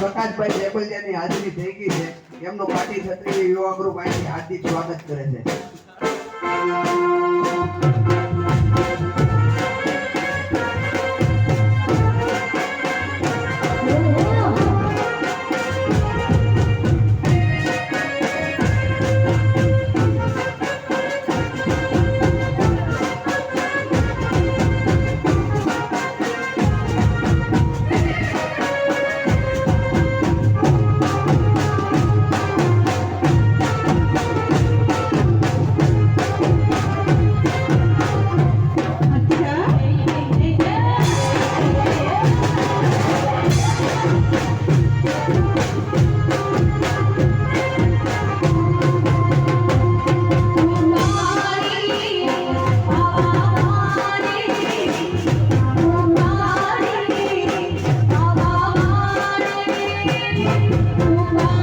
પ્રકાશભાઈ ડેબલિયાની હાજરી થઈ ગઈ છે. એમનો પાટી ક્ષત્રિય યુવા ગ્રુપ અહીંથી હાર્દિક સ્વાગત કરે છે. Thank you.